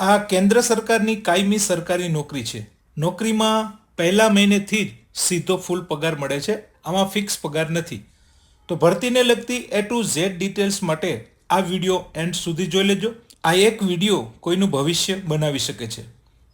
આ કેન્દ્ર સરકારની કાયમી સરકારી નોકરી છે. નોકરીમાં પહેલા મહિનેથી જ સીધો ફૂલ પગાર મળે છે. આમાં ફિક્સ પગાર નથી. તો ભરતીને લગતી એ ટુ ઝેડ ડિટેલ્સ માટે આ વીડિયો એન્ડ સુધી જોઈ લેજો. આ એક વીડિયો કોઈનું ભવિષ્ય બનાવી શકે છે.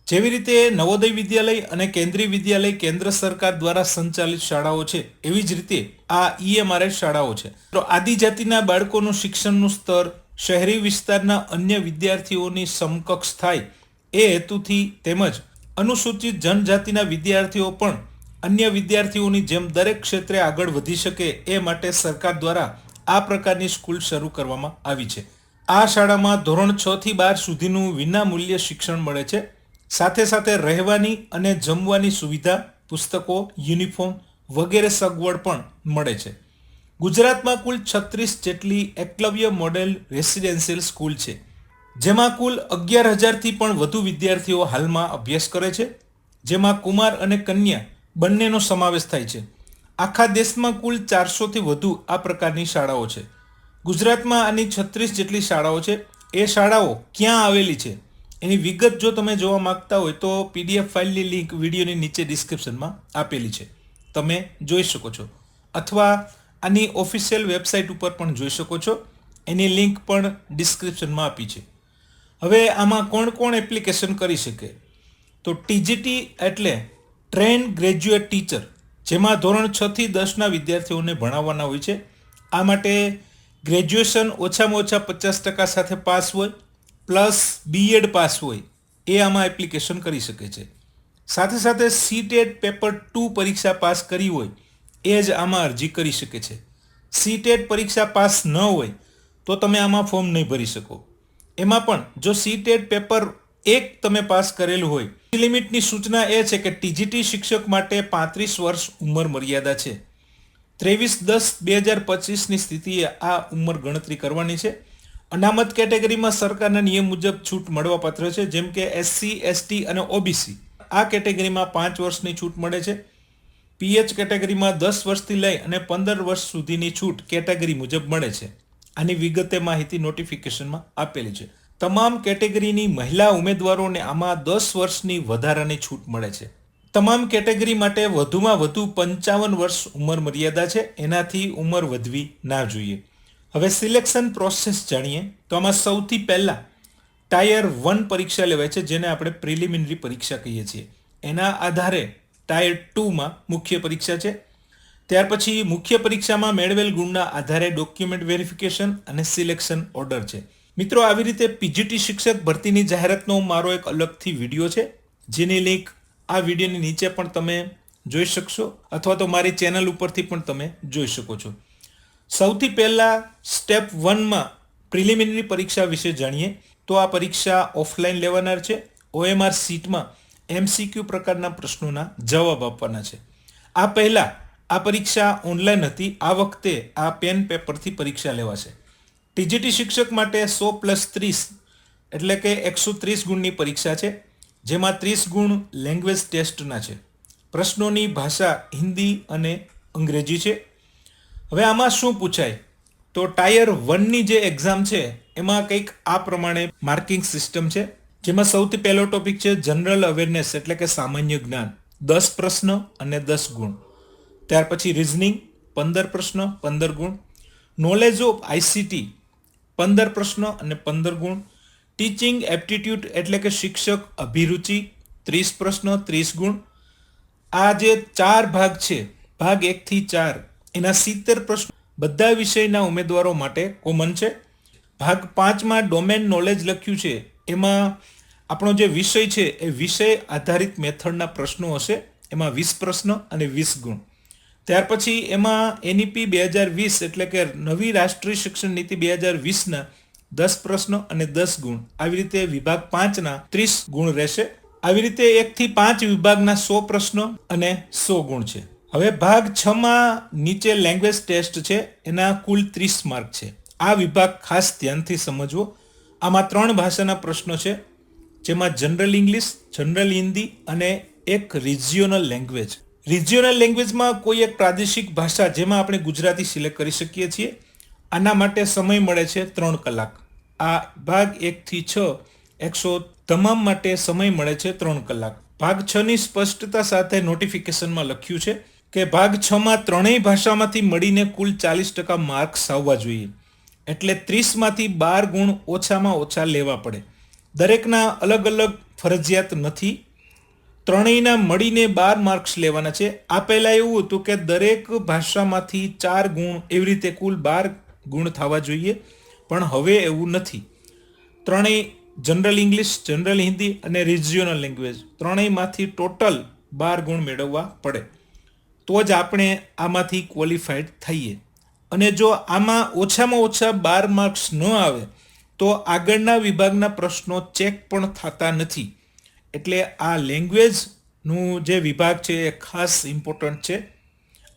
જેવી રીતે નવોદય વિદ્યાલય અને કેન્દ્રીય વિદ્યાલય કેન્દ્ર સરકાર દ્વારા સંચાલિત શાળાઓ છે, એવી જ રીતે આ ઈએમઆરએસ શાળાઓ છે. તો આદિજાતિના બાળકોનું શિક્ષણનું સ્તર શહેરી વિસ્તારના અન્ય વિદ્યાર્થીઓની સમકક્ષ થાય એ હેતુથી તેમજ અનુસૂચિત જનજાતિના વિદ્યાર્થીઓ પણ અન્ય વિદ્યાર્થીઓની જેમ દરેક ક્ષેત્રે આગળ વધી શકે એ માટે સરકાર દ્વારા આ પ્રકારની સ્કૂલ શરૂ કરવામાં આવી છે. આ શાળામાં ધોરણ છ થી બાર સુધીનું વિનામૂલ્ય શિક્ષણ મળે છે. સાથે સાથે રહેવાની અને જમવાની સુવિધા, પુસ્તકો, યુનિફોર્મ વગેરે સગવડ પણ મળે છે. ગુજરાતમાં કુલ છત્રીસ જેટલી એકલવ્ય મોડેલ રેસિડેન્શિયલ સ્કૂલ છે, જેમાં કુલ અગિયાર હજારથી પણ વધુ વિદ્યાર્થીઓ હાલમાં અભ્યાસ કરે છે, જેમાં કુમાર અને કન્યા બંનેનો સમાવેશ થાય છે. આખા દેશમાં કુલ ચારસોથી વધુ આ પ્રકારની શાળાઓ છે. ગુજરાતમાં આની છત્રીસ જેટલી શાળાઓ છે, એ શાળાઓ ક્યાં આવેલી છે? એની વિગત જો તમે જોવા માંગતા હોય તો પીડીએફ ફાઇલની લિંક વિડીયોની નીચે ડિસ્ક્રિપ્શનમાં આપેલી છે. તમે જોઈ શકો છો. અથવા આની ઓફિશિયલ વેબસાઇટ ઉપર પણ જોઈ શકો છો. એની લિંક પણ ડિસ્ક્રિપ્શનમાં આપી છે. હવે આમાં કોણ કોણ એપ્લિકેશન કરી શકે? તો ટીજીટી એટલે ટ્રેન ગ્રેજ્યુએટ ટીચર જેમાં ધોરણ છથી દસના વિદ્યાર્થીઓને ભણાવવાના હોય છે. આ માટે ગ્રેજ્યુએશન ઓછામાં ઓછા પચાસ ટકા સાથે પાસ હોય પ્લસ બીએડ પાસ હોય, એ આમાં એપ્લિકેશન કરી શકે છે. સાથે સાથે સીટેટ પેપર ટુ પરીક્ષા પાસ કરી હોય એ જ આમાં અરજી કરી શકે છે. સીટેટ પરીક્ષા પાસ ન હોય તો તમે આમાં ફોર્મ નહીં ભરી શકો. એમાં પણ જો સીટેટ પેપર એક તમે પાસ કરેલું હોય લિમિટની સૂચના એ છે કે ટીજીટી શિક્ષક માટે પાંત્રીસ વર્ષ ઉંમર મર્યાદા છે. ત્રેવીસ દસ બે હજાર પચીસની સ્થિતિએ આ ઉંમર ગણતરી કરવાની છે. અનામત કેટેગરીમાં સરકારના નિયમ મુજબ છૂટ મળવાપાત્ર છે, જેમ કે એસસી, એસટી અને ઓબીસી. આ કેટેગરીમાં પાંચ વર્ષની છૂટ મળે છે. પીએચ કેટેગરીમાં દસ વર્ષથી લઈ અને પંદર વર્ષ સુધીની છૂટ કેટેગરી મુજબ મળે છે. આની વિગતે માહિતી નોટિફિકેશનમાં આપેલી છે. તમામ કેટેગરીની મહિલા ઉમેદવારોને આમાં દસ વર્ષની વધારાની છૂટ મળે છે. તમામ કેટેગરી માટે વધુમાં વધુ પંચાવન વર્ષ ઉંમર મર્યાદા છે. એનાથી ઉંમર વધવી ના જોઈએ. હવે સિલેક્શન પ્રોસેસ જાણીએ તો આમાં સૌથી પહેલાં ટાયર વન પરીક્ષા લેવાય છે, જેને આપણે પ્રિલિમિનરી પરીક્ષા કહીએ છીએ. એના આધારે ટાયર ટુમાં મુખ્ય પરીક્ષા છે. ત્યાર પછી મુખ્ય પરીક્ષામાં મેળવેલ ગુણના આધારે ડોક્યુમેન્ટ વેરિફિકેશન અને સિલેક્શન ઓર્ડર છે. મિત્રો, આવી રીતે પીજીટી શિક્ષક ભરતીની જાહેરાતનો મારો એક અલગથી વીડિયો છે. જેની લિંક આ વિડીયોની નીચે પણ તમે જોઈ શકશો અથવા તો મારી ચેનલ ઉપરથી પણ તમે જોઈ શકો છો. સૌથી પહેલાં સ્ટેપ વનમાં પ્રિલિમિનરી પરીક્ષા વિશે જાણીએ. તો આ પરીક્ષા ઓફલાઈન લેવાનાર છે. ઓએમઆર સીટમાં એમસીક્યુ પ્રકારના પ્રશ્નોના જવાબ આપવાના છે. આ પહેલાં આ પરીક્ષા ઓનલાઈન હતી. આ વખતે આ પેન પેપરથી પરીક્ષા લેવાશે. ટીજીટી શિક્ષક માટે સો પ્લસ ત્રીસ એટલે કે એકસો ત્રીસ ગુણની પરીક્ષા છે. જેમાં ત્રીસ ગુણ લેંગ્વેજ ટેસ્ટના છે. પ્રશ્નોની ભાષા હિન્દી અને અંગ્રેજી છે. હવે આમાં શું પૂછાય? તો ટાયર વનની જે એક્ઝામ છે, એમાં કંઈક આ પ્રમાણે માર્કિંગ સિસ્ટમ છે. જેમાં સૌથી પહેલો ટોપિક છે જનરલ અવેરનેસ એટલે કે સામાન્ય જ્ઞાન. દસ પ્રશ્ન અને દસ ગુણ. ત્યાર પછી રિઝનિંગ પંદર પ્રશ્ન, પંદર ગુણ. નોલેજ ઓફ આઈસીટી પંદર પ્રશ્ન અને પંદર ગુણ. ટીચિંગ એપ્ટિટ્યૂડ એટલે કે શિક્ષક અભિરુચિ, ત્રીસ પ્રશ્ન, ત્રીસ ગુણ. આ જે ચાર ભાગ છે, ભાગ એકથી ચાર, એના સિત્તેર પ્રશ્ન બધા વિષયના ઉમેદવારો માટે કોમન છે. ભાગ પાંચમાં ડોમેન નોલેજ લખ્યું છે, એમાં આપણો જે વિષય છે એ વિષય આધારિત મેથડના પ્રશ્નો હશે. એમાં વીસ પ્રશ્ન અને વીસ ગુણ. ત્યાર પછી એમાં એનઈપી બે હજાર વીસ એટલે કે નવી રાષ્ટ્રીય શિક્ષણ નીતિ બે હજાર વીસના દસ પ્રશ્નો અને દસ ગુણ. આવી રીતે વિભાગ પાંચના ત્રીસ ગુણ રહેશે. આવી રીતે એકથી પાંચ વિભાગના સો પ્રશ્નો અને સો ગુણ છે. હવે ભાગ છ માં નીચે લેંગ્વેજ ટેસ્ટ છે. એના કુલ ત્રીસ માર્ક છે. આ વિભાગ ખાસ ધ્યાનથી સમજવો. આમાં ત્રણ ભાષાના પ્રશ્નો છે. જેમાં જનરલ ઇંગ્લિશ જનરલ હિન્દી અને એક રિજિયોનલ લેંગ્વેજ રિજિયોનલ લેંગ્વેજમાં કોઈ એક પ્રાદેશિક ભાષા જેમાં આપણે ગુજરાતી સિલેક્ટ કરી શકીએ છીએ. આના માટે સમય મળે છે ત્રણ કલાક. આ ભાગ એકથી છ એકસો તમામ માટે સમય મળે છે ત્રણ કલાક. ભાગ છની સ્પષ્ટતા સાથે નોટિફિકેશનમાં લખ્યું છે કે ભાગ છમાં ત્રણેય ભાષામાંથી મળીને કુલ ચાલીસ ટકા માર્ક્સ આવવા જોઈએ. એટલે ત્રીસમાંથી બાર ગુણ ઓછામાં ઓછા લેવા પડે. દરેકના અલગ અલગ ફરજિયાત નથી. ત્રણેયના મળીને બાર માર્ક્સ લેવાના છે. આ પહેલાં એવું હતું કે દરેક ભાષામાંથી ચાર ગુણ એવી રીતે કુલ બાર ગુણ થવા જોઈએ, પણ હવે એવું નથી. ત્રણેય જનરલ ઇંગ્લિશ, જનરલ હિન્દી અને રિજિયોનલ લેંગ્વેજ ત્રણેયમાંથી ટોટલ બાર ગુણ મેળવવા પડે. તો જ આપણે આમાંથી ક્વોલિફાઈડ થઈએ. અને જો આમાં ઓછામાં ઓછા બાર માર્ક્સ ન આવે તો આગળના વિભાગના પ્રશ્નો ચેક પણ થતા નથી. એટલે આ લેંગ્વેજનું જે વિભાગ છે એ ખાસ ઇમ્પોર્ટન્ટ છે.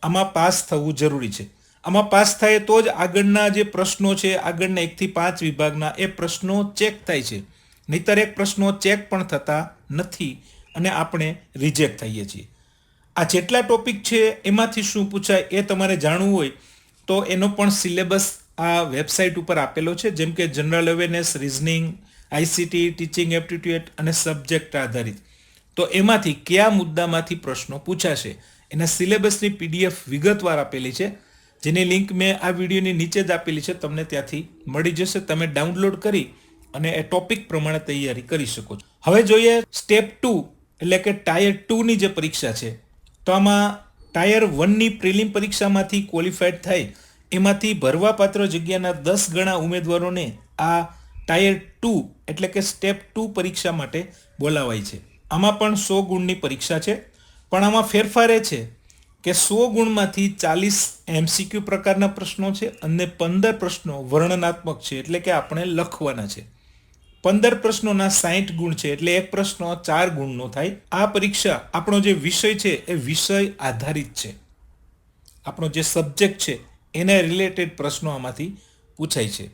આમાં પાસ થવું જરૂરી છે. આમાં પાસ થાય તો જ આગળના જે પ્રશ્નો છે, આગળના એકથી પાંચ વિભાગના એ પ્રશ્નો ચેક થાય છે. નહીતર એક પ્રશ્નો ચેક પણ થતા નથી અને આપણે રિજેક્ટ થઈએ છીએ. આ જેટલા ટોપિક છે એમાંથી શું પૂછાય એ તમારે જાણવું હોય તો એનો પણ સિલેબસ આ વેબસાઇટ ઉપર આપેલો છે, જેમ કે general awareness reasoning ICT teaching aptitude અને સબ્જેક્ટ આધારિત. તો એમાંથી કયા મુદ્દામાંથી પ્રશ્નો પૂછાશે? એના સિલેબસની પીડીએફ વિગતવાર આપેલી છે, જેની લિંક મેં આ વિડીયોની નીચે જ આપેલી છે, તમને ત્યાંથી મળી જશે. તમે ડાઉનલોડ કરી અને એ ટોપિક પ્રમાણે તૈયારી કરી શકો છો. હવે જોઈએ સ્ટેપ ટુ એટલે કે ટાયર ટુની જે પરીક્ષા છે, તો આમાં ટાયર વનની પ્રિલિમ પરીક્ષામાંથી ક્વોલિફાઈડ થાય. એમાંથી ભરવાપાત્ર જગ્યાના દસ ગણા ઉમેદવારોને આ ટાયર ટુ એટલે કે સ્ટેપ ટુ પરીક્ષા માટે બોલાવાય છે. આમાં પણ સો ગુણની પરીક્ષા છે. પણ આમાં ફેરફાર એ છે કે સો ગુણમાંથી ચાલીસ એમસીક્યુ પ્રકારના પ્રશ્નો છે અને પંદર પ્રશ્નો વર્ણનાત્મક છે એટલે કે આપણે લખવાના છે. પંદર પ્રશ્નોના સાહીઠ ગુણ છે એટલે એક પ્રશ્ન ચાર ગુણનો થાય. આ પરીક્ષા આપણો જે વિષય છે એ વિષય આધારિત છે. આપણો જે સબ્જેક્ટ છે એને રિલેટેડ પ્રશ્નો આમાંથી પૂછાય છે.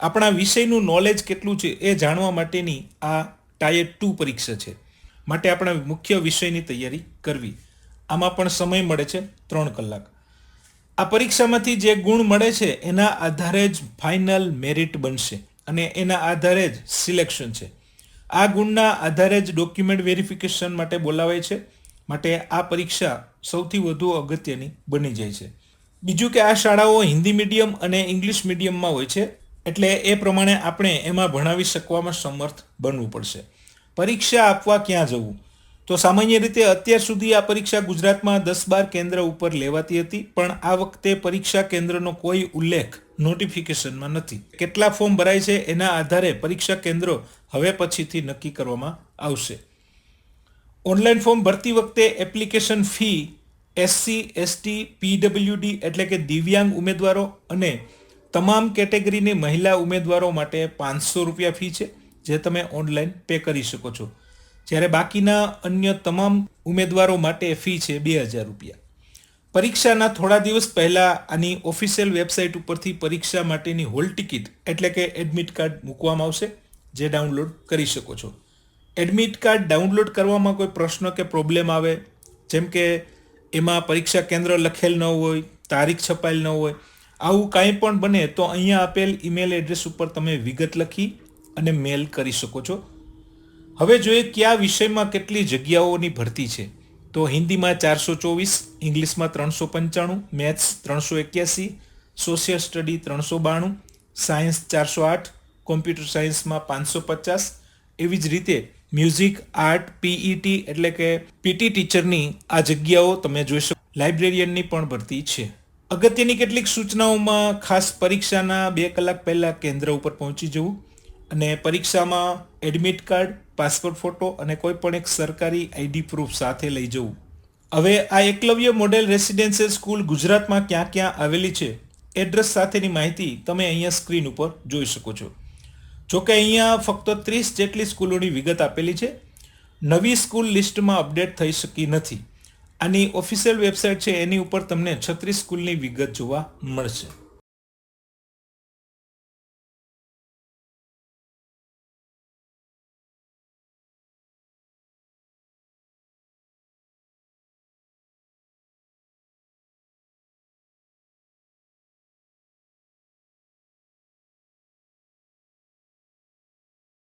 આપણા વિષયનું નોલેજ કેટલું છે એ જાણવા માટેની આ ટાયર ટુ પરીક્ષા છે. માટે આપણા મુખ્ય વિષયની તૈયારી કરવી. આમાં પણ સમય મળે છે ત્રણ કલાક. આ પરીક્ષામાંથી જે ગુણ મળે છે એના આધારે જ ફાઇનલ મેરિટ બનશે અને એના આધારે જ સિલેક્શન છે. આ ગુણના આધારે જ ડોક્યુમેન્ટ વેરિફિકેશન માટે બોલાવાય છે. માટે આ પરીક્ષા સૌથી વધુ અગત્યની બની જાય છે. બીજું કે આ શાળાઓ હિન્દી મીડિયમ અને ઇંગ્લિશ મીડિયમમાં હોય છે, એટલે એ પ્રમાણે આપણે એમાં ભણાવી શકવામાં સમર્થ બનવું પડશે. પરીક્ષા આપવા ક્યાં જવું? તો સામાન્ય રીતે અત્યાર સુધી આ પરીક્ષા ગુજરાતમાં દસ બાર કેન્દ્ર ઉપર લેવાતી હતી, પણ આ વખતે પરીક્ષા કેન્દ્રનો કોઈ ઉલ્લેખ નોટિફિકેશનમાં નથી. કેટલા ફોર્મ ભરાય છે એના આધારે પરીક્ષા કેન્દ્રો હવે પછીથી નક્કી કરવામાં આવશે. ઓનલાઈન ફોર્મ ભરતી વખતે application fee SC ST PWD એટલે કે દિવ્યાંગ ઉમેદવારો અને તમામ કેટેગરીની મહિલા ઉમેદવારો માટે પાંચસો રૂપિયા ફી છે, જે તમે ઓનલાઈન પે કરી શકો છો. જ્યારે બાકીના અન્ય તમામ ઉમેદવારો માટે ફી છે બે હજાર રૂપિયા. પરીક્ષાના થોડા દિવસ પહેલાં આની ઓફિશિયલ વેબસાઇટ ઉપરથી પરીક્ષા માટેની હોલ ટિકિટ એટલે કે એડમિટ કાર્ડ મૂકવામાં આવશે, જે ડાઉનલોડ કરી શકો છો. એડમિટ કાર્ડ ડાઉનલોડ કરવામાં કોઈ પ્રશ્ન કે પ્રોબ્લેમ આવે, જેમ કે એમાં પરીક્ષા કેન્દ્ર લખેલ ન હોય, તારીખ છપાયેલ ન હોય, આવું કાંઈ પણ બને તો અહીંયા આપેલ ઈમેલ એડ્રેસ ઉપર તમે વિગત લખી અને મેલ કરી શકો છો. હવે જોઈએ કયા વિષયમાં કેટલી જગ્યાઓની ભરતી છે. તો હિન્દીમાં ચારસો ચોવીસ, ઇંગ્લિશમાં ત્રણસો પંચાણું, મેથ્સ ત્રણસો એક્યાસી, સોશિયલ સ્ટડી ત્રણસો બાણું, સાયન્સ ચારસો આઠ, કોમ્પ્યુટર સાયન્સમાં પાંચસો પચાસ. એવી જ રીતે મ્યુઝિક, આર્ટ પીઈટી એટલે કે પીટી ટીચરની આ જગ્યાઓ તમે જોઈ શકો. લાઇબ્રેરિયનની પણ ભરતી છે. અગત્યની કેટલીક સૂચનાઓમાં ખાસ પરીક્ષાના બે કલાક પહેલાં કેન્દ્ર ઉપર પહોંચી જવું અને પરીક્ષામાં એડમિટ કાર્ડ, પાસપોર્ટ ફોટો અને કોઈ પણ એક સરકારી આઈડી પ્રૂફ સાથે લઈ જવું. હવે આ એકલવ્ય મોડેલ રેસિડેન્શિયલ સ્કૂલ ગુજરાતમાં ક્યાં ક્યાં આવેલી છે એડ્રેસ સાથેની માહિતી તમે અહીંયા સ્ક્રીન ઉપર જોઈ શકો છો. જોકે અહીંયા ફક્ત ત્રીસ જેટલી સ્કૂલોની વિગત આપેલી છે. નવી સ્કૂલ લિસ્ટમાં અપડેટ થઈ શકી નથી. આની ઓફિશિયલ વેબસાઇટ છે, એની ઉપર તમને છત્રીસ સ્કૂલની વિગત જોવા મળશે.